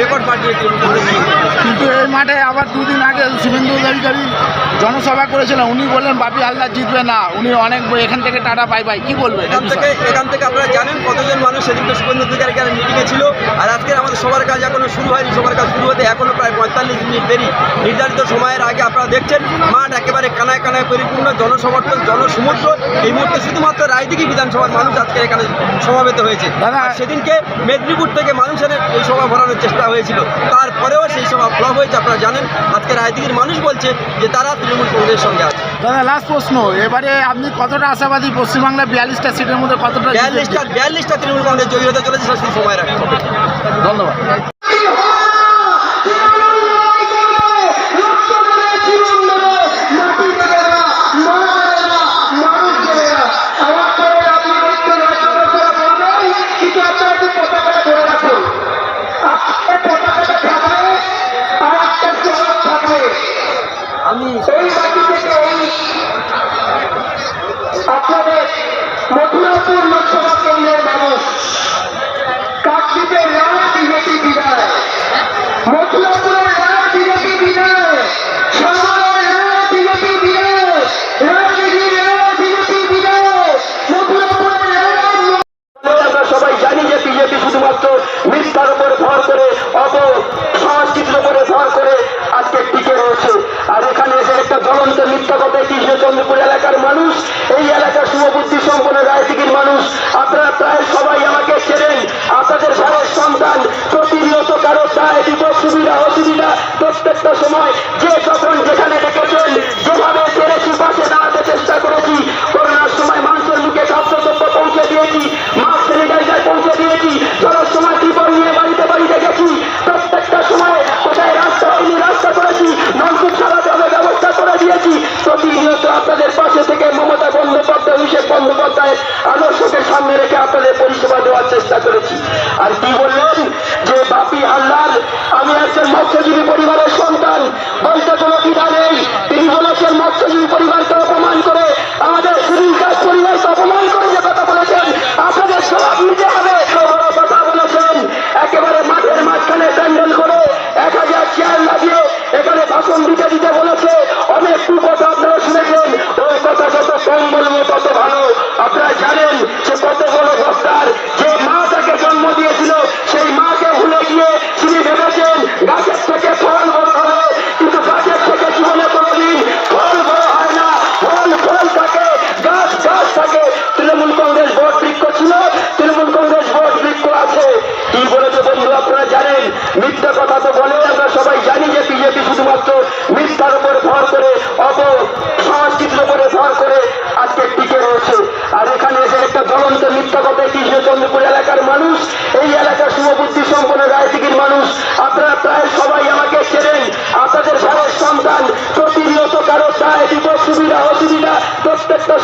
Record পাঠিয়ে কিন্তু এই মাঠে আবার দুদিন আগে শুভেন্দু অধিকারী জনসভা করেছিলেন উনি বললেন বাপি হালদার জিতবে না। উনি অনেক এখান থেকে টাটা পাই পাই কি বলবেন এখান থেকে এখান থেকে আপনারা জানেন কতজন মানুষ সেদিনকে শুভেন্দু অধিকারী মিটিংয়ে ছিল। আর আজকে আমাদের সবার কাজ এখনও শুরু হয়নি সবার কাজ শুরু হতে এখনও প্রায় পঁয়তাল্লিশ মিনিট দেরি। নির্ধারিত সময়ের আগে আপনারা দেখছেন মাঠ একেবারে কানায় কানায় পরিপূর্ণ জনসমর্থন জনসমুদ্র। এই মুহূর্তে শুধুমাত্র রায়দিঘি বিধানসভার মানুষ আজকে এখানে সমাবেত হয়েছে। সেদিনকে মেদিনীপুর থেকে মানুষ এনে এই সভা ভরানোর চেষ্টা হয়েছিল। তারপরেও সেই সভা ফ্লপ হয়েছে আপনারা জানেন। আজকে রায়দিঘির মানুষ বলছে যে তারা তৃণমূল কংগ্রেসের সঙ্গে আছে। দাদা লাস্ট প্রশ্ন এবারে আপনি কতটা আশাবাদী? পশ্চিমবাংলার বিয়াল্লিশটা সিটের মধ্যে কতটা? বিয়াল্লিশটা বিয়াল্লিশটা তৃণমূল কংগ্রেস জয়ী হতে চলেছে সেটা সময় রাখতে হবে। ধন্যবাদ।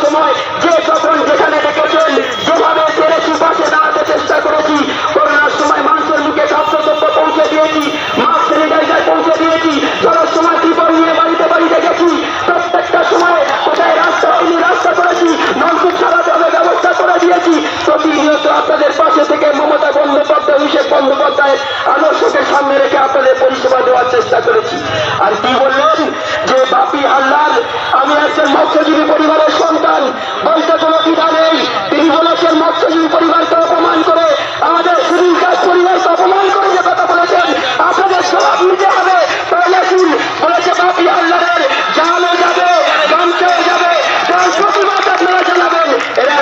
সময় যে যখন যেখানে ডেকেছেন যেভাবে দাঁড়াতে চেষ্টা করেছি, করোনার সময় মানুষের মুখে পৌঁছে দিয়েছি, মাস্ক স্যানিটাইজার পৌঁছে দিয়েছি সময় নিয়ে বাড়িতে বাড়িতে গেছি প্রত্যেকটা সময় কোথায় রাস্তা হয়নি, রাস্তা করেছি হবে, ব্যবস্থা করে দিয়েছি। প্রতিনিয়ত আপনাদের পাশে থেকে মমতা বন্দ্যোপাধ্যায়, অভিষেক বন্দ্যোপাধ্যায়ের আদর্শকে সামনে রেখে আপনাদের পরিষেবা দেওয়ার চেষ্টা করেছি। আর কি বললেন? যে বাপি হাল্লার আমি একজন মৎস্যজীবী পরিবারের সন্তান বলতে কোনো দ্বিধা নেই। তিনি বলেছেন, মৎস্যজীবী পরিবারকে অপমান করে আমাদের সুনীল দাস পরিবারকে অপমান করে যে কথা বলেছেন, আপনাদের সব নিতে হবে। বলেছেন বলেছে বাপি হাল্লারের জানও যাবে গামছাও যাবে যার প্রতিবাদ আপনারা জানাবেন। এরা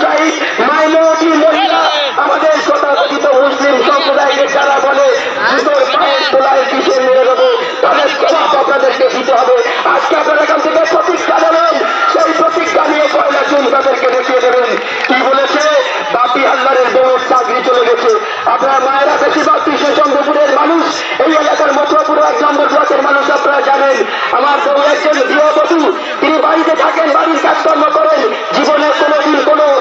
ট্রাইব, মাইনরিটি মহিলা। আমাদের তথাকথিত মুসলিম সম্প্রদায়ের যারা বলে, জুতোর পায়ের তোলায় তাদের আপনাদেরকে দিতে হবে। আজকে আপনারা এখান থেকে প্রতিষ্ঠা দেবেন সেই আমার বউ একজন তিনি বাড়িতে থাকেন, বাড়ির কাজকর্ম করেন। জীবনে কোনোদিন কোনো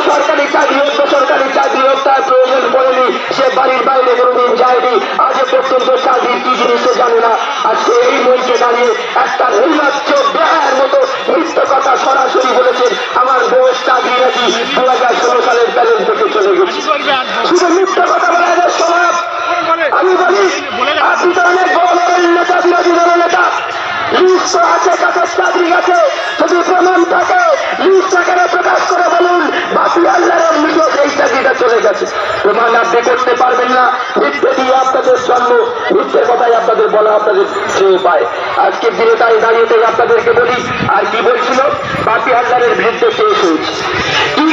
সরকারি চাকরি হোক বেসরকারি চাকরি প্রয়োজন পড়েনি। সে বাড়ির বাইরে কোনোদিন যায়নি। আজ পর্যন্ত চাকরি কি জিনিস জানে না। আজকে এই মঞ্চে দাঁড়িয়ে একটা নৈরাজ্য বেহার মতো মৃত্য কথা সরাসরি বলেছেন আমার বয়স চাকরি নাকি দু হাজার ষোলো সালের ব্যালেন্স থেকে চলে গেছে। শুধু মৃত্য কথা বলা যায় স্বভাব আমি বলি আপনি তো অনেক বড় বড় নেতা বিরোধী দলের নেতা। লিস্ট আছে কাছে চাকরি আছে। যদি প্রমাণ থাকে লিস্ট আকারে প্রকাশ করে বলুন বাপি আল্লাহর নিজে সেই চাকরিটা চলে গেছে। প্রমাণ আপনি করতে পারবেন না। মিথ্যে দিয়ে আপনাদের জন্ম মিথ্যের কথাই আপনাদের বলা আপনাদের শ্রেয় পায়। আজকের দিনে তাই দাঁড়িয়ে আপনাদেরকে বলি, আর কি বলছিল? বাপি আল্লাহরের বিরুদ্ধে শেষ হয়েছে? কি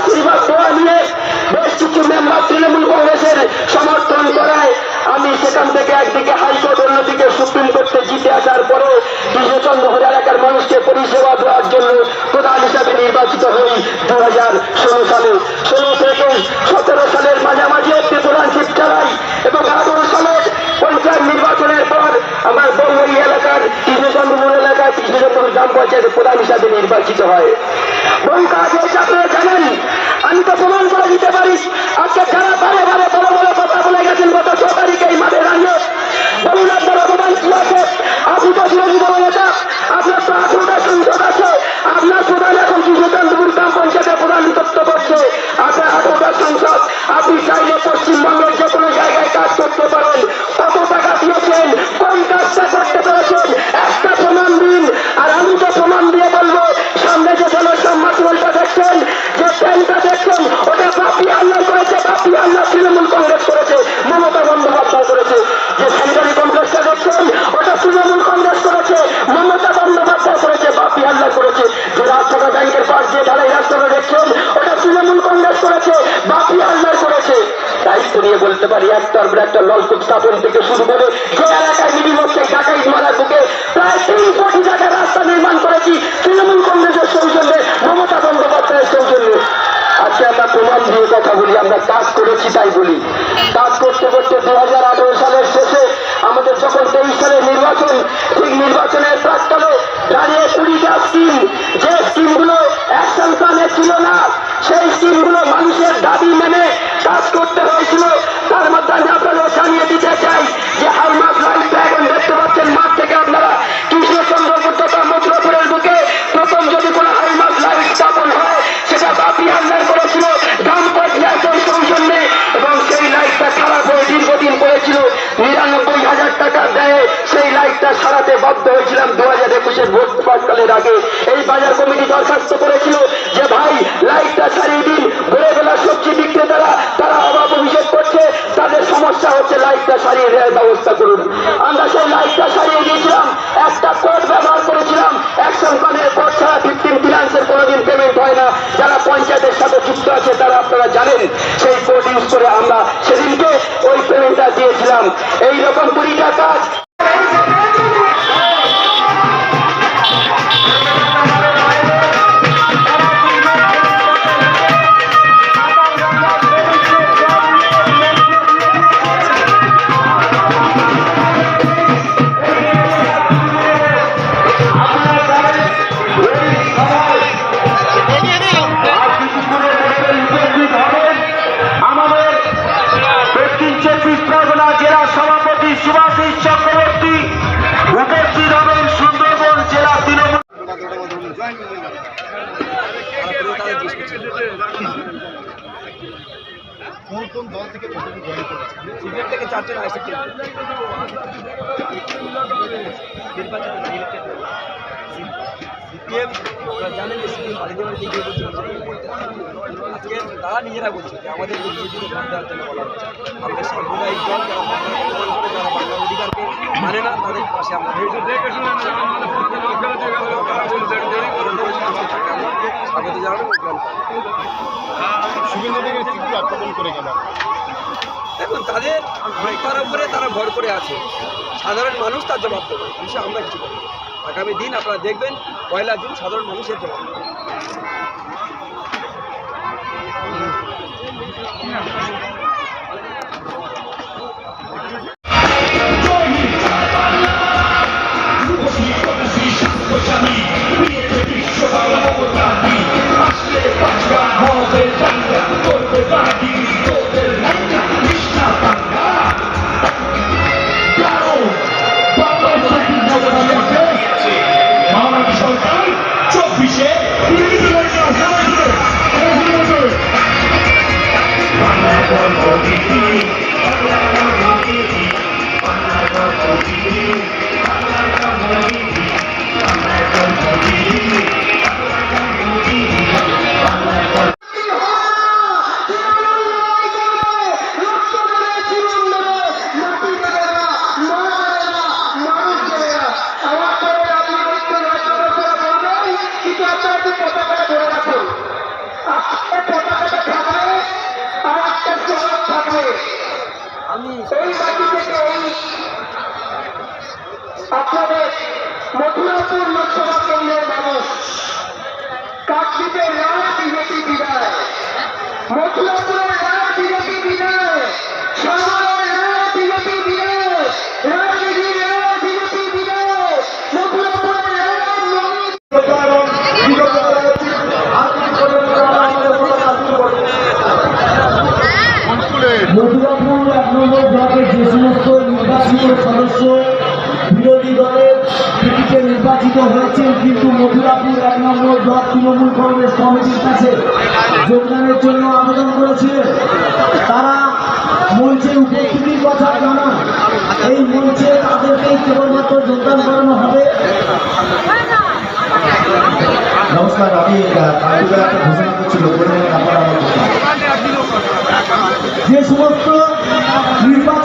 আশীর্বাদ দেওয়া নিয়ে বেশ কিছু মেম্বার তৃণমূল কংগ্রেসের সমর্থন করায় আমি সেখান থেকে একদিকে হাইকোর্ট, অন্যদিকে সুপ্রিম কোর্টে জিতে আসার পরে কৃষ্ণচন্দ্রপুর এলাকার মানুষকে পরিষেবা দেওয়ার জন্য প্রধান হিসাবে নির্বাচিত হই দু হাজার ষোলো সালে। ষোলো থেকে সতেরো সালের মাঝামাঝি একটি প্রধানশিপ চালাই এবং আঠারো সালের পঞ্চায়েত নির্বাচনের পর আমার বঙ্গই এলাকার কৃষ্ণচন্দ্রপুর এলাকায় কৃষ্ণচন্দ্রপুর গ্রাম পঞ্চায়েতের প্রধান হিসাবে নির্বাচিত হয়। আমি তো প্রমাণ করে দিতে আজকে বড় কথা আপনি তো আপনার তো আছে। আপনার করছে। আপনার কোনো জায়গায় কাজ করতে পারেন। কত টাকা দিয়েছেন? কোন কাজটা করতে পেরেছেন? একটা প্রমাণ দিন। আর আমি তো প্রমাণ দিয়ে বলব স্থাপন থেকে শুরু করে যে এলাকায় হচ্ছে ঢাকাই মারার বুকে প্রায় তিন কোটি টাকার রাস্তা নির্মাণ করেছি। তৃণমূল কংগ্রেসের সৌজন্যে মমতা বন্দ্যোপাধ্যায়ের সৌজন্যে। আজকে আমরা প্রমাণ দিয়ে কথা বলি, আমরা কাজ করেছি তাই বলি। কাজ করতে করতে দু হাজার আঠেরো সালের শেষে আমাদের যখন তেইশ সালের নির্বাচন, ঠিক নির্বাচনের প্রাক্কালে দাঁড়িয়ে কুড়িটা স্কিম, যে স্কিমগুলো অ্যাকশন প্ল্যানে ছিল না, সেই স্কিমগুলো মানুষের দাবি মেনে কাজ করতে হয়েছিল। দিতে চাই যে হালমাস লাইফ এখন দেখতে পাচ্ছেন মাঠ থেকে আপনারা কৃষ্ণচন্দ্রপুর তথা মথুরাপুরের বুকে প্রথম যদি কোনো হালমাস লাইফ স্থাপন হয়, সেটা বাপি হামলার করেছিল এই বাজার কমিটি দরখাস্ত করেছিল যে, ভাই দিন সবজি তারা অভাব অভিযোগ করছে, তাদের সমস্যা হচ্ছে লাইটটা সারিয়ে দেওয়ার ব্যবস্থা করুন। আমরা সেই লাইটটা সারিয়ে দিয়েছিলাম, একটা কোড ব্যবহার করেছিলাম। অ্যাকশন প্ল্যানের কোড ছাড়া ফিফটিন ফিনান্সের কোনোদিন পেমেন্ট হয় না। যারা পঞ্চায়েতের সাথে যুক্ত আছে, তারা আপনারা জানেন, সেই কোড ইউজ করে আমরা সেদিনকে ওই পেমেন্টটা দিয়েছিলাম। এইরকম কুড়িটা কাজ সিপিএম থেকে চারজন সিপিএম জানেন যে সিপিএম গিয়ে বলছে আজকে তারা নিজেরা বলছে যে আমাদের যে বিজেপিকে ভোট দেওয়ার জন্য বলা হচ্ছে আমাদের সাম্প্রদায়িক দল যারা বাংলা অধিকারকে মানে না, তাদের পাশে আমরা। আক্রমণ করে গেল। দেখুন, তাদের তার উপরে তারা ভর করে আছে। সাধারণ মানুষ তার জবাব দেবে বিষয়ে আমরা কিছু করি আগামী দিন আপনারা দেখবেন, পয়লা জুন সাধারণ মানুষের জবাব দেবে। এই মাটি থেকে এই আপনাদের মথুরাপুর লোকসভা কেন্দ্রের মানুষ কাকদ্বীপের রায় বিজেপি বিদায়। মথুরাপুরের হয়েছেন কিন্তু মথুরাপুর এক নম্বর ব্লক তৃণমূল কংগ্রেস কমিটির কাছে যোগদানের জন্য আবেদন করেছিলেন। তারা মঞ্চে উপস্থিতির কথা জানান। এই মঞ্চে তাদেরকেই কেবলমাত্র যোগদান করানো হবে। নমস্কার আমি ঘোষণা করছিল। যে সমস্ত নির্বাচিত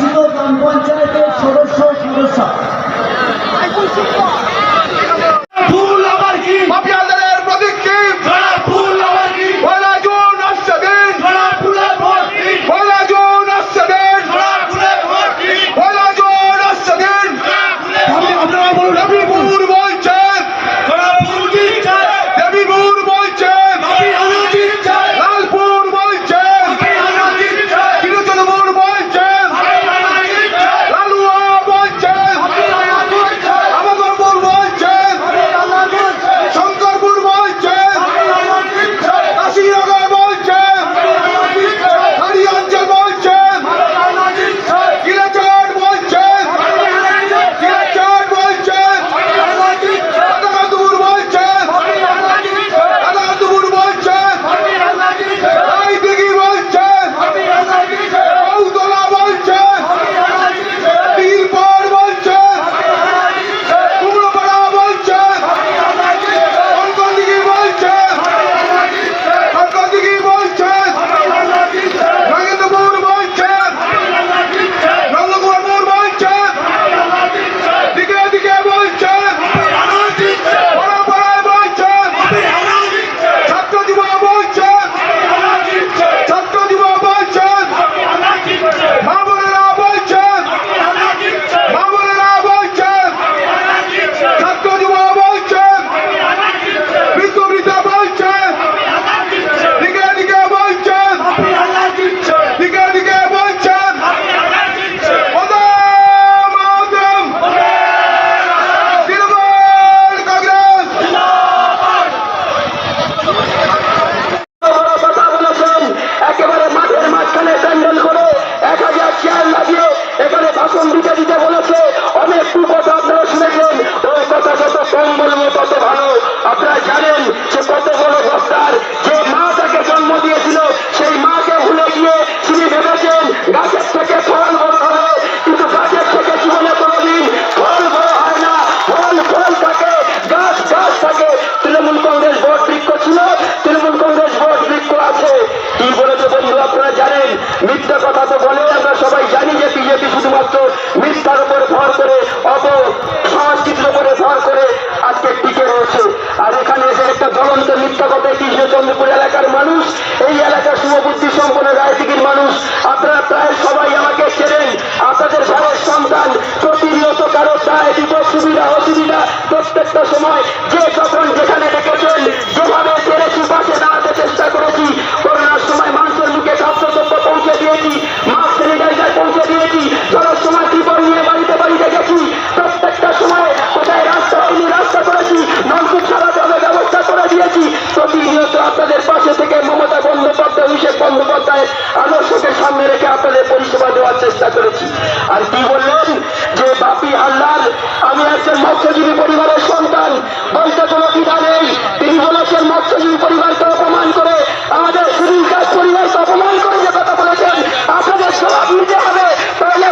দেওয়ার চেষ্টা করেছি। আর কি বললেন? যে বাপি হাল্লার আমি একজন মৎস্যজীবী পরিবারের সন্তান। বলতে কোনো দ্বিধা নেই। তিনি বলেছেন, মৎস্যজীবী পরিবারকে অপমান করে আমাদের সুনীল দাস পরিবারকে অপমান করে যে কথা বলেছেন। আপনাদের সব নিতে হবে। তাহলে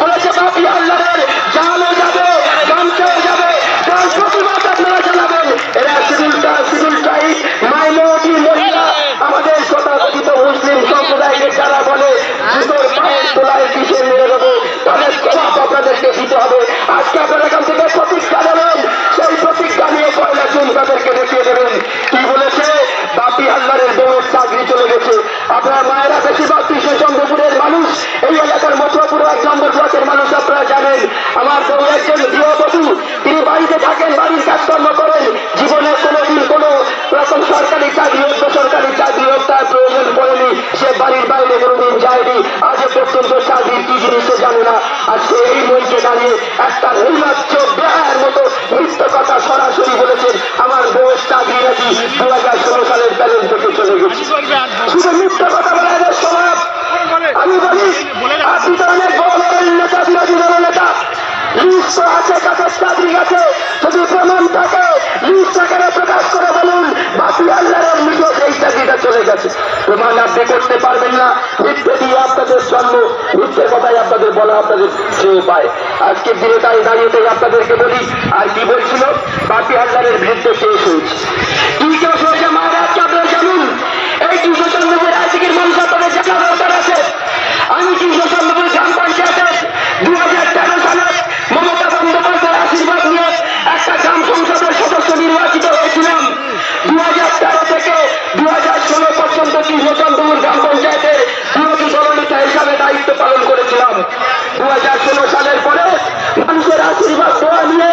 বলেছে বাপি হাল্লারের জানও যাবে গামছাও যাবে তার প্রতিবাদ আপনারা জানাবেন এরা শিডিউল শিডিউল ট্রাইব মাইনরিটি মহিলা আমাদের তথাকথিত মুসলিম সম্প্রদায়ের যারা বলে জুতোর পায়ের তোলায় আজকে আপনারা এখান থেকে প্রতিজ্ঞা নিয়ে পয়লা জুন মানুষ। এই এলাকার মথুরাপুর এক মানুষ আপনারা জানেন। আমার বউ একজন তিনি বাড়িতে থাকেন, বাড়ির কাজকর্ম করেন। জীবনে কোনোদিন কোনো রকম সরকারি চাকরি বেসরকারি চাকরি তার প্রয়োজন পড়েনি। সে বাড়ির বাইরে কোনোদিন যায়নি। আজ পর্যন্ত চাকরির কি জিনিস সে জানে না। আর সে এই মঞ্চে দাঁড়িয়ে একটা নির্লজ্জ বেহার মতো মিথ্য কথা সরাসরি বলেছেন আমার বউয়ের চাকরি নাকি দু হাজার ষোলো সালের ব্যালেন্স থেকে চলে গেছে। শুধু মিথ্য কথা বলে এদের স্বভাব আমি বলি আপনি তো অনেক বড় নেতা বিরোধী দলের নেতা লিস্ট আছে কাছে চাকরি আছে। যদি প্রমাণ থাকে লিস্ট আকারে প্রকাশ করে বলুন চাকরিটা চলে গেছে। প্রমাণ আপনি করতে পারবেন না। মিথ্যে দিয়ে আপনাদের জন্ম মিথ্যের কথাই আপনাদের বলা আপনাদের যে উপায় আজকের দিনে তাই দাঁড়িয়ে আপনাদেরকে বলি, আর কি বলছিল? বাকি আল্লাহরের বিরুদ্ধে কেস হয়েছে। কি কেস হয়েছে মহারাজকে আপনারা জানুন। এই দুশো চন্দ্রপুর আজকের মানুষ আপনাদের জানা আছে। আমি দুশো চন্দ্রপুর গ্রাম পঞ্চায়েতের দু হাজার তেরো নিয়ে একটা গ্রাম সংসদের সদস্য নির্বাচিত হয়েছিলাম। দু হাজার দায়িত্ব পালন করেছিলাম। দু হাজার ষোলো সালের পরে মানুষের আশীর্বাদ দেওয়া নিয়ে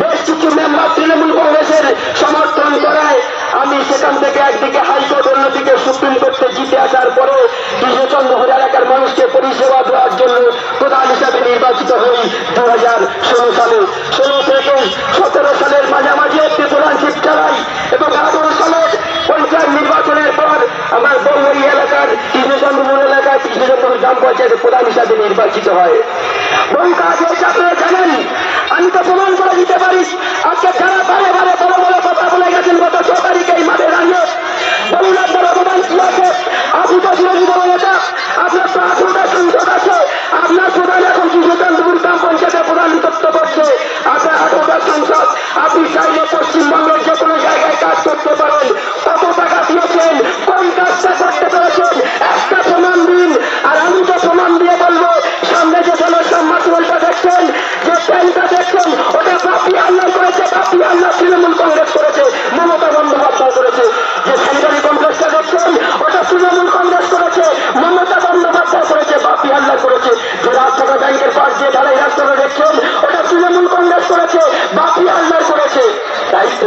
বেশ কিছু মেম্বার তৃণমূল কংগ্রেসের সমর্থন করায় আমি সেখান থেকে একদিকে হাইকোর্ট, অন্যদিকে সুপ্রিম কোর্টে জিতে আসার পরে কৃষ্ণচন্দ্রপুর এলাকার মানুষকে পরিষেবা দেওয়ার জন্য প্রধান হিসাবে নির্বাচিত হই দু হাজার ষোলো সালে। ষোলো থেকে সতেরো সালের মাঝামাঝি একটি প্রধান চালাই এবং আঠারো সালের পঞ্চায়েত নির্বাচনের পর আমার বঙ্গই এলাকার কৃষ্ণচন্দ্রপুর এলাকায় কৃষ্ণচন্দ্রপুর গ্রাম পঞ্চায়েতের প্রধান হিসাবে নির্বাচিত হয়। হয়েছে আপনারা জানেন, আমি তো প্রমাণ করে দিতে পারি, আজকে যারা বারে বারে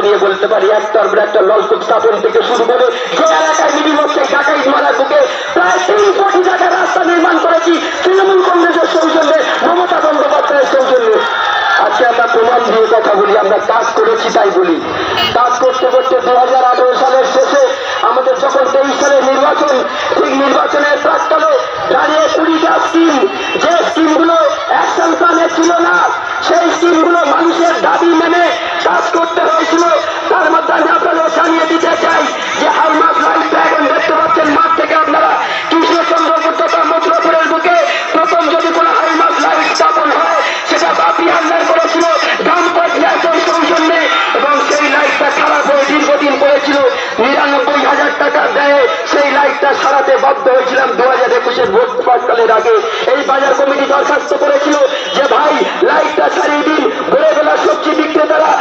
নিয়ে বলতে পারি একটার পর একটা স্থাপন থেকে শুরু করে যে এলাকায় বুকে। প্রায় তিন কোটি টাকা রাস্তা নির্মাণ করেছি, তৃণমূল কংগ্রেসের সৌজন্যে, মমতা বন্দ্যোপাধ্যায়ের সৌজন্যে। আজকে আমরা প্রমাণ দিয়ে কথা বলি, আমরা কাজ করেছি তাই বলি। কাজ করতে করতে দু হাজার আঠারো সালের শেষে আমাদের যখন তেইশ সালের নির্বাচন, ঠিক নির্বাচনের প্রাক্কালে দাঁড়িয়ে কুড়িটা স্কিম, যে স্কিমগুলো অ্যাকশন প্ল্যানে ছিল না, সেই স্কিমগুলো মানুষের দাবি মেনে কাজ করতে হয়েছিল। তার মধ্যে আমি আপনাদের জানিয়ে দিতে চাই যে হালমাস লাইফ ড্রাগন দেখতে পাচ্ছেন মাঠ থেকে আপনারা কৃষ্ণচন্দ্রপুর তথা মথুরাপুরের বুকে প্রথম যদি কোনো হালমাস লাইফ স্থাপন হয়, সেটা বাপি হামলার করেছিল। গ্রাম পঞ্চায়েতের সৌজন্যে এবং সেই লাইটটা খারাপ হয়ে দীর্ঘদিন করেছিল নিরানব্বই হাজার টাকা দেয় সেই লাইটটা সারাতে বাধ্য হয়েছিলাম দু হাজার একুশের ভোট পাটকালের আগে। এই বাজার কমিটি দরখাস্ত করেছিল যে, ভাই, লাইটটা সারিয়ে দিন। ভোরে বেলা সবজি বিক্রেতারা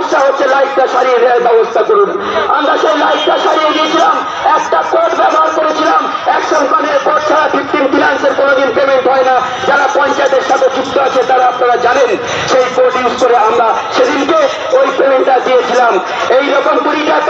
সমস্যা হচ্ছে লাইটটা সারিয়ে দেওয়ার ব্যবস্থা করুন। আমরা সেই লাইটটা সারিয়ে দিয়েছিলাম, একটা কোড ব্যবহার করেছিলাম অ্যাকশন প্ল্যানের কোড ছাড়া ফিফটিন ফিনান্সের কোনোদিন পেমেন্ট হয় না। যারা পঞ্চায়েতের সাথে যুক্ত আছে, তারা আপনারা জানেন, সেই কোড ইউজ করে আমরা সেদিনকে ওই পেমেন্টটা দিয়েছিলাম। এইরকম কুড়িটা কাজ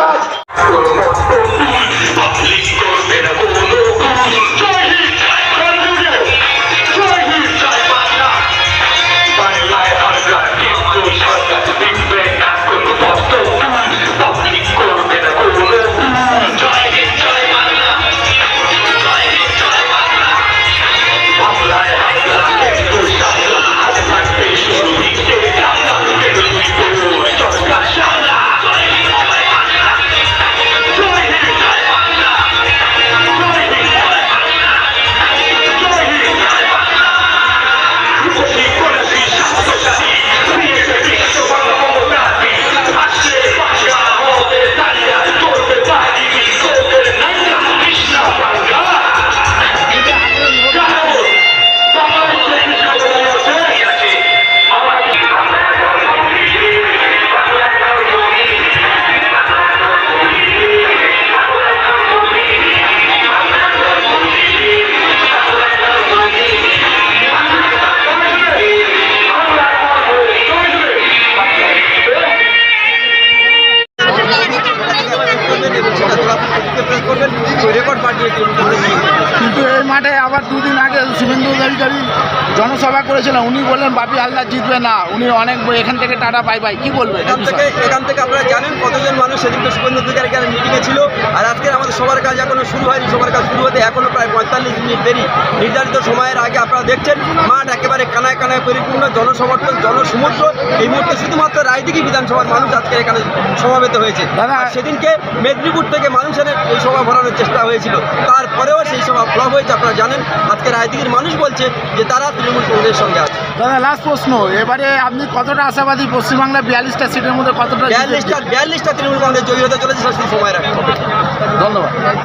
Thank you. জনসভা করেছিলেন উনি বললেন বাপি হালদার জিতবে না। উনি অনেক এখান থেকে টাটা পাই পাই কি বলবেন এখান থেকে এখান থেকে আপনারা জানেন কতজন মানুষ সেদিনকে শুভেন্দু অধিকারী এখানে মিটিংয়ে ছিল আর আজকের আমাদের সবার কাজ এখনও শুরু হয়নি সবার কাজ শুরু হতে এখনও প্রায় পঁয়তাল্লিশ মিনিট দেরি। নির্ধারিত সময়ের আগে আপনারা দেখছেন মাঠ একেবারে কানায় কানায় পরিপূর্ণ জনসমর্থন জনসমুদ্র। এই মুহূর্তে শুধুমাত্র রায়দিঘি বিধানসভার মানুষ আজকে এখানে সমাবেত হয়েছে। দাদা- সেদিনকে মেদিনীপুর থেকে মানুষের এই সভা ভরানোর চেষ্টা হয়েছিল। তারপরেও সেই সভা ফ্লপ হয়েছে আপনারা জানেন। আজকে রায়দিঘির মানুষ বলছে যে তারা তৃণমূল কংগ্রেসের সঙ্গে আছে। দাদা লাস্ট প্রশ্ন এবারে আপনি কতটা আশাবাদী? পশ্চিমবাংলা বিয়াল্লিশটা সিটের মধ্যে কতটা বিয়াল্লিশটা বিয়াল্লিশটা তৃণমূল কংগ্রেস জয়ী হতে চলেছে সময় রাখতে হবে। ধন্যবাদ।